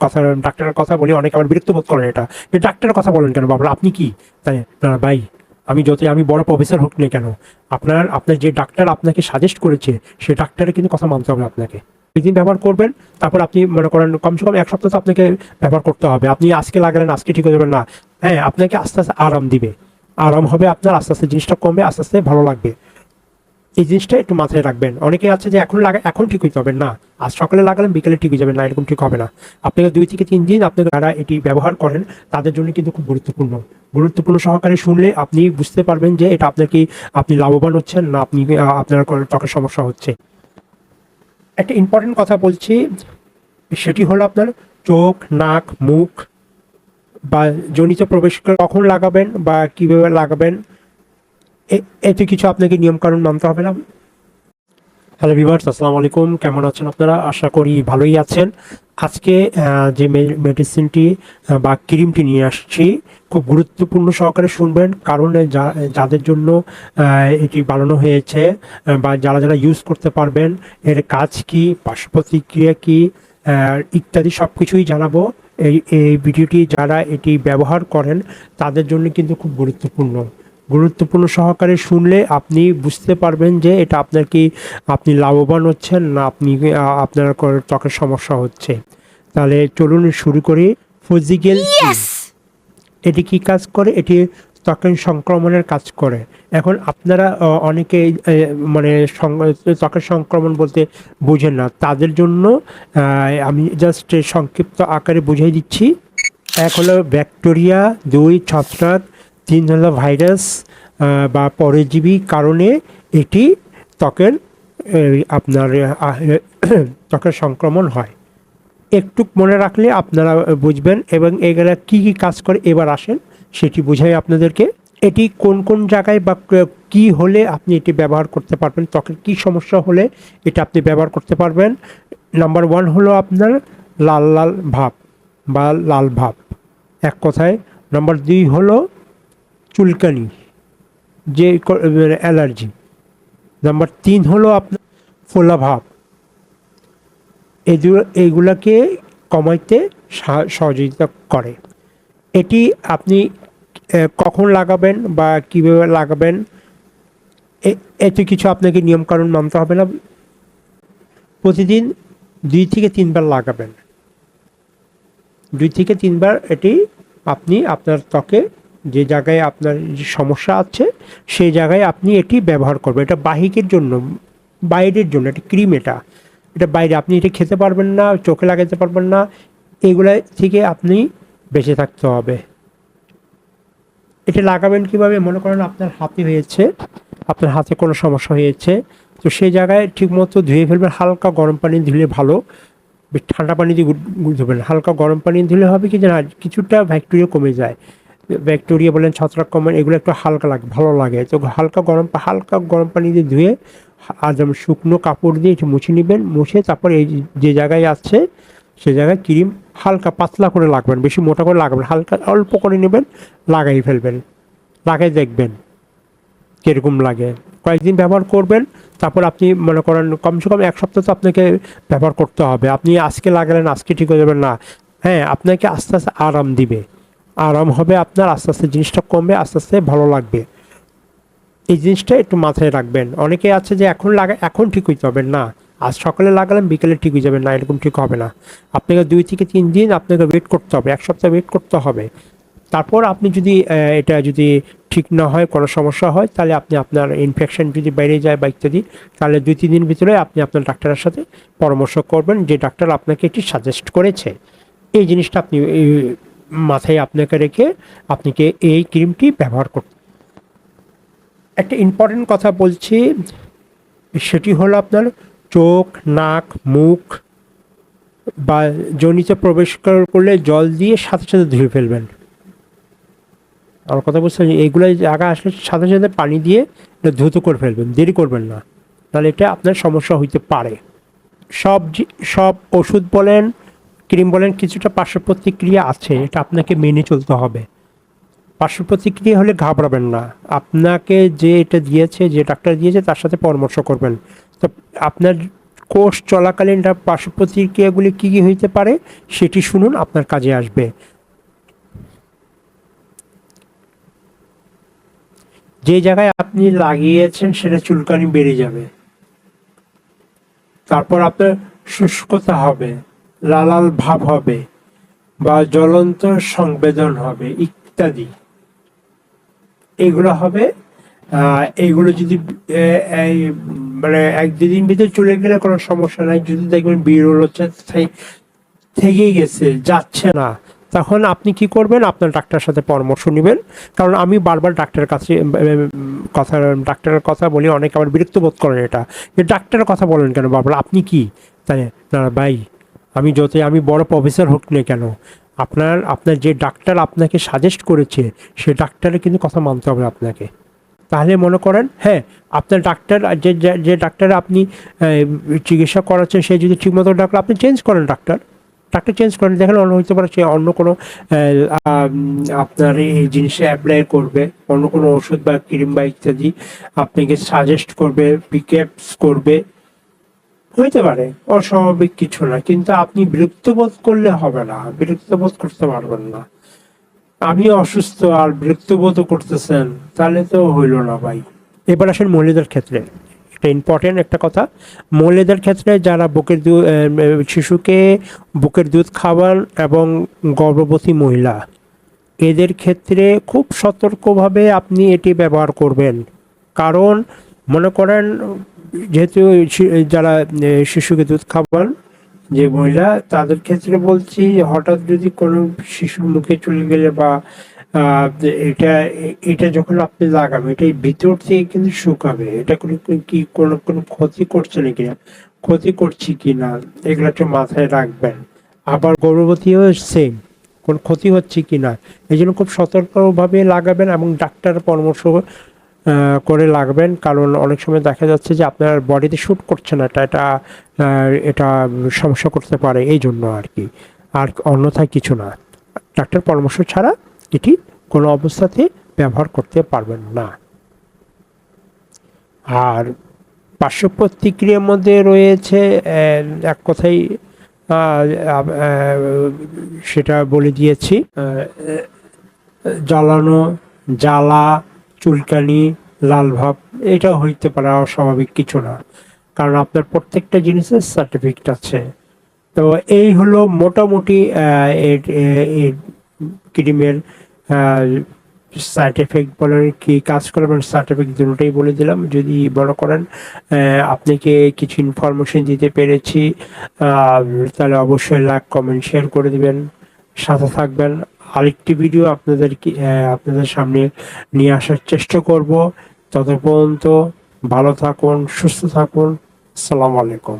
কথা ডাক্তারের কথা বলি অনেকে আবার বিরক্ত বোধ করেন এটা। যে ডাক্তারের কথা বলেন কেন? বাবা আপনি কি? তাই, না ভাই, আমি যতই আমি বড় প্রফেসর হোক না কেন? আপনার আপনার যে ডাক্তার আপনাকে সাজেস্ট করেছে, সে ডাক্তারের কিন্তু কথা মানতে হবে আপনাকে। দিন ব্যবহার করবেন, তারপর আপনি মনে করেন, কমসে কম এক সপ্তাহ তো আপনাকে ব্যবহার করতে হবে। আপনি আজকে লাগালেন, আজকে ঠিক হয়ে যাবেন না। হ্যাঁ আপনাকে আস্তে আস্তে আরাম দিবে। আরাম হবে আপনার, আস্তে আস্তে জিনিসটা কমবে, আস্তে আস্তে ভালো লাগবে। এই জিনিসটা একটু মাথায় রাখবেন। অনেকে আছে যে এখন লাগা এখন ঠিক হইতে না। আজ সকালে লাগালেন বিকেলে ঠিক হয়ে যাবে না, এরকম ঠিক হবে না। আপনাকে দুই থেকে তিন দিন আপনাকে যারা এটি ব্যবহার করেন, তাদের জন্য কিন্তু খুব গুরুত্বপূর্ণ। গুরুত্বপূর্ণ সহকারে শুনলে আপনি বুঝতে পারবেন যে এটা আপনার কি আপনি লাভবান হচ্ছেন না আপনি আপনার ত্বকের সমস্যা হচ্ছে। একটা ইম্পর্টেন্ট কথা বলছি, সেটি হলো আপনার চোখ, নাক, মুখ বা জনিত প্রবেশ কখন লাগাবেন বা কীভাবে লাগাবেন এতে কিছু আপনাকে নিয়মকানুন মানতে হবে না। হ্যালো ভিভার্স আসসালামু আলাইকুম। কেমন আছেন আপনারা? আশা করি ভালোই আছেন। আজকে যে মেডিসিনটি বা ক্রিমটি নিয়ে আসছি, খুব গুরুত্বপূর্ণ সহকারে শুনবেন, কারণ যাদের জন্য এটি বানানো হয়েছে বা যারা যারা ইউজ করতে পারবেন, এর কাজ কি পার্শ্ব প্রতিক্রিয়া কি ইত্যাদি সব কিছুই জানাব। এই এই ভিডিওটি যারা এটি ব্যবহার করেন, তাদের জন্য কিন্তু খুব গুরুত্বপূর্ণ। গুরুত্বপূর্ণ সহকারে শুনলে আপনি বুঝতে পারবেন যে এটা আপনার কি আপনি লাভবান হচ্ছেন না আপনি আপনার ত্বকের সমস্যা হচ্ছে। তাহলে চলুন শুরু করি ফিজিক্যাল এটি কি কাজ করে? এটি ত্বকের সংক্রমণের কাজ করে। এখন আপনারা অনেকে মানে ত্বকের সংক্রমণ বলতে বুঝেন না। তাদের জন্য আমি জাস্ট সংক্ষিপ্ত আকারে বুঝিয়ে দিচ্ছি। এক হলো ব্যাকটেরিয়া দুই ছত্রাক তিন ভাইরাস বা পরজীবী কারণে এটি ত্বকের আপনার ত্বকের সংক্রমণ হয়। একটু মনে রাখলে আপনারা বুঝবেন এবং এগুলা কি কি কাজ করে এবার আসেন, সেটি বুঝাই আপনাদেরকে। এটি কোন কোন জায়গায় বা কি হলে আপনি এটি ব্যবহার করতে পারবেন, ত্বকের কি সমস্যা হলে এটা আপনি ব্যবহার করতে পারবেন। নাম্বার ওয়ান হলো আপনার লাল লাল ভাব বা লাল ভাব, এক কথায়। নাম্বার দুই হলো চুলকানি, যে অ্যালার্জি। নাম্বার তিন হলো আপনার ফোলা ভাব। এগুলো এইগুলাকে কমাইতে সহযোগিতা করে। এটি আপনি কখন লাগাবেন বা কীভাবে লাগাবেন এতে কিছু আপনাকে নিয়মকানুন মানতে হবে না। প্রতিদিন দুই থেকে তিনবার লাগাবেন। দুই থেকে তিনবার এটি আপনি আপনার ত্বকে যে জায়গায় আপনার যে সমস্যা আছে, সেই জায়গায় আপনি এটি ব্যবহার করবেন। এটা বাহিকের জন্য, বাইরের জন্য, এটা ক্রিম এটা। এটা বাইরে, আপনি এটা খেতে পারবেন না, চোখে লাগাতে পারবেন না, এগুলা থেকে আপনি বেঁচে থাকতে হবে। এটা লাগাবেন কীভাবে? মনে করেন আপনার হাতে হয়েছে, আপনার হাতে কোনো সমস্যা হয়েছে, তো সেই জায়গায় ঠিকমতো ধুয়ে ফেলবেন, হালকা গরম পানি ধুলে ভালো। ঠান্ডা পানি দিয়ে ধুবেন, হালকা গরম পানি ধুলে হবে কি জানা কিছুটা ব্যাকটেরিয়া কমে যায়। ব্যাকটেরিয়া বলেন, ছত্রাক কমেন এগুলো একটু হালকা লাগে, ভালো লাগে। তো হালকা গরম হালকা গরম পানি দিয়ে ধুয়ে আর শুকনো কাপড় দিয়ে একটু মুছে নেবেন। মুছে তারপর এই যে জায়গায় আছে, সে জায়গায় ক্রিম হালকা পাতলা করে লাগবেন, বেশি মোটা করে লাগাবেন, হালকা অল্প করে নেবেন, লাগাই ফেলবেন, লাগাই দেখবেন কীরকম লাগে। কয়েকদিন ব্যবহার করবেন, তারপর আপনি মনে করেন কমসে কম এক সপ্তাহ তো আপনাকে ব্যবহার করতে হবে। আপনি আজকে লাগালেন, আজকে ঠিক হয়ে যাবেন না। হ্যাঁ আপনাকে আস্তে আস্তে আরাম দিবে। আরাম হবে আপনার, আস্তে আস্তে জিনিসটা কমবে, আস্তে আস্তে ভালো লাগবে। এই জিনিসটা একটু মাথায় রাখবেন। অনেকে আছে যে এখন লাগা, এখন ঠিক হইতে হবে না। আজ সকালে লাগালেন বিকেলে ঠিক হয়ে যাবে না, এরকম ঠিক হবে না। আপনাকে দুই থেকে তিন দিন আপনাকে ওয়েট করতে হবে, এক সপ্তাহ ওয়েট করতে হবে। তারপর আপনি যদি এটা যদি ঠিক না হয়, কোনো সমস্যা হয়, তাহলে আপনি আপনার ইনফেকশন যদি বেড়ে যায় বা ইত্যাদি, তাহলে দুই তিন দিন ভিতরে আপনি আপনার ডাক্তারের সাথে পরামর্শ করবেন, যে ডাক্তার আপনাকে এটি সাজেস্ট করেছে। এই জিনিসটা আপনি মাথায় আপনাকে রেখে আপনাকে এই ক্রিমটি ব্যবহার করতে একটা ইম্পর্টেন্ট কথা বলছি, সেটি হলো আপনার চোখ, নাক, মুখ বা জনিতে প্রবেশ করলে জল দিয়ে সাথে সাথে ধুয়ে ফেলবেন। আমার কথা বলছেন এইগুলো জায়গা আসলে সাথে সাথে পানি দিয়ে দ্রুত করে ফেলবেন, দেরি করবেন না। তাহলে এটা আপনার সমস্যা হইতে পারে। সব সব ওষুধ বলেন ক্রিম বলেন, কিছুটা পার্শ্ব প্রতিক্রিয়া আছে, এটা আপনাকে মেনে চলতে হবে। পার্শ্ব প্রতিক্রিয়া হলে ঘাবড়াবেন না। আপনাকে যে এটা দিয়েছে, যে ডাক্তার দিয়েছে, তার সাথে পরামর্শ করবেন। তো আপনার কোর্স চলাকালীন পার্শ্ব প্রতিক্রিয়াগুলি কী কী হইতে পারে, সেটি শুনুন, আপনার কাজে আসবে। যে জায়গায় আপনি লাগিয়েছেন, সেটা চুলকানি বেড়ে যাবে। তারপর আপনার শুষ্কতা হবে। লালাল ভাব হবে বা জ্বলন্ত সংবেদন হবে ইত্যাদি। এগুলো হবে এইগুলো যদি মানে এক দুদিন ভিতরে চলে গেলে কোনো সমস্যা নাই। যদি দেখবেন বিরল হচ্ছে থেকেই গেছে, যাচ্ছে না, তখন আপনি কি করবেন? আপনার ডাক্তারের সাথে পরামর্শ নেবেন। কারণ আমি বারবার ডাক্তারের কাছে কথা ডাক্তারের কথা বলি, অনেকে আবার বিরক্ত বোধ করেন এটা। ডাক্তারের কথা বলেন কেন? বারবার, আপনি কি? তাই না, ভাই আমি যতই, আমি বড় প্রফেসর হোক না কেন, আপনার আপনার যে ডাক্তার আপনাকে সাজেস্ট করেছে, সে ডাক্তারের কিন্তু কথা মানতে হবে আপনাকে। তাহলে মনে করেন হ্যাঁ আপনার ডাক্তার যে, যে- ডাক্তার আপনি চিকিৎসা করাচ্ছেন, সে যদি ঠিকমতো ডাক্তার আপনি চেঞ্জ করেন ডাক্তার ডাক্তার চেঞ্জ করেন, দেখেন অন্য হতে পারে সে অন্য কোনো আপনার এই জিনিসে অ্যাপ্লাই করবে, অন্য কোনো ওষুধ বা ক্রিম বা ইত্যাদি আপনাকে সাজেস্ট করবে পিকেপস করবে। হইতে পারে, অস্বাভাবিক কিছু না, কিন্তু আপনি বিরক্ত বোধ করলে হবে না, বিরক্ত বোধ করতে পারবেন না। আমি অসুস্থ আর বিরক্ত করতেছেন, তাহলে তো হইল না ভাই। এবার আসেন মহিলাদের ক্ষেত্রে। এটা ইম্পর্টেন্ট একটা কথা মহিলাদের ক্ষেত্রে যারা বুকের দুধ শিশুকে বুকের দুধ খাওয়ান এবং গর্ভবতী মহিলা, এদের ক্ষেত্রে খুব সতর্কভাবে আপনি এটি ব্যবহার করবেন। কারণ, মনে করেন যেহেতু যারা শিশুকে দুধ খাওয়ান যে মহিলা, তাদের ক্ষেত্রে বলছি হঠাৎ যদি কোনো শিশুর মুখে চলে গেলে বা এটা এটা যখন আপনি লাগাবেন এটা ভিতর থেকে কিন্তু শুকাবে। এটা কোনো, কি কোনো কোনো ক্ষতি করছে নাকি না? ক্ষতি করছি কি না? এগুলো একটু মাথায় রাখবেন। আবার গর্ভবতীও সেম কোনো ক্ষতি হচ্ছে কি না? এই জন্য খুব সতর্কভাবে লাগাবেন এবং ডাক্তার পরামর্শ করে লাগবেন। কারণ অনেক সময় দেখা যাচ্ছে যে আপনার বডিতে শ্যুট করছে না এটা এটা এটা সমস্যা করতে পারে এই জন্য আর কি। আর অন্যথায় কিছু না। ডাক্তার পরামর্শ ছাড়া এটি কোনো অবস্থাতে ব্যবহার করতে পারবেন না। আর পার্শ্ব প্রতিক্রিয়ার মধ্যে রয়েছে এক কথাই সেটা বলে দিয়েছি জ্বালানো, জ্বালা চুলকানি, লাল ভাব, এটা হইতে পারে অস্বাভাবিক কিছু না। কারণ আপনার প্রত্যেকটা জিনিসের সার্টিফিকেট আছে। তো এই হলো মোটামুটি ক্রিমের সার্টিফিকেট বলেন কি, কাজ করবেন সার্টিফিকেট দুটোই বলে দিলাম। যদি মনে করেন আপনাকে কিছু ইনফরমেশন দিতে পেরেছি তাহলে অবশ্যই লাইক কমেন্ট শেয়ার করে দিবেন। সাথে থাকবেন। আরেকটি ভিডিও আপনাদেরকে আপনাদের সামনে নিয়ে আসার চেষ্টা করব। তত পর্যন্ত ভালো থাকুন, সুস্থ থাকুন। সালাম আলাইকুম।